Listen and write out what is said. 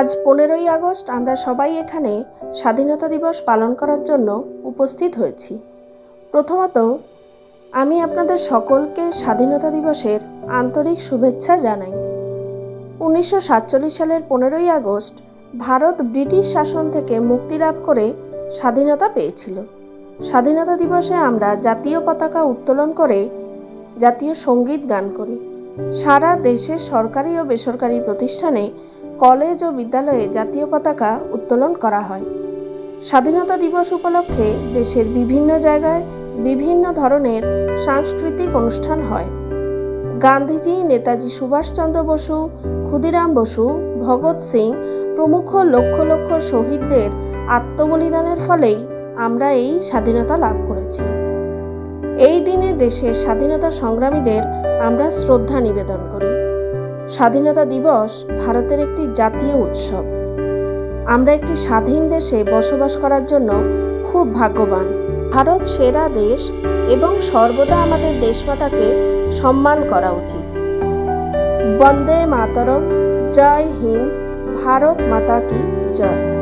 আজ পনেরোই আগস্ট আমরা সবাই এখানে স্বাধীনতা দিবস পালন করার জন্য উপস্থিত হয়েছি। প্রথমত, আমি আপনাদের সকলকে স্বাধীনতা দিবসের আন্তরিক শুভেচ্ছা জানাই। উনিশশো সাতচল্লিশ সালের পনেরোই আগস্ট ভারত ব্রিটিশ শাসন থেকে মুক্তি লাভ করে স্বাধীনতা পেয়েছিল। স্বাধীনতা দিবসে আমরা জাতীয় পতাকা উত্তোলন করে জাতীয় সংগীত গান করি। সারা দেশের সরকারি ও বেসরকারি প্রতিষ্ঠানে কলেজ ও বিদ্যালয়ে জাতীয় পতাকা উত্তোলন করা হয়। স্বাধীনতা দিবস উপলক্ষে দেশের বিভিন্ন জায়গায় বিভিন্ন ধরনের সাংস্কৃতিক অনুষ্ঠান হয়। গান্ধীজি, নেতাজি সুভাষচন্দ্র বসু, ক্ষুদিরাম বসু, ভগৎ সিং প্রমুখ লক্ষ লক্ষ শহীদদের আত্মবলিদানের ফলেই আমরা এই স্বাধীনতা লাভ করেছি। এই দিনে দেশের স্বাধীনতা সংগ্রামীদের আমরা শ্রদ্ধা নিবেদন করি। স্বাধীনতা দিবস ভারতের একটি জাতীয় উৎসব। আমরা একটি স্বাধীন দেশে বসবাস করার জন্য খুব ভাগ্যবান। ভারত সেরা দেশ এবং সর্বদা আমাদের দেশমাতাকে সম্মান করা উচিত। বন্দে মাতরম, জয় হিন্দ, ভারত মাতা কি জয়।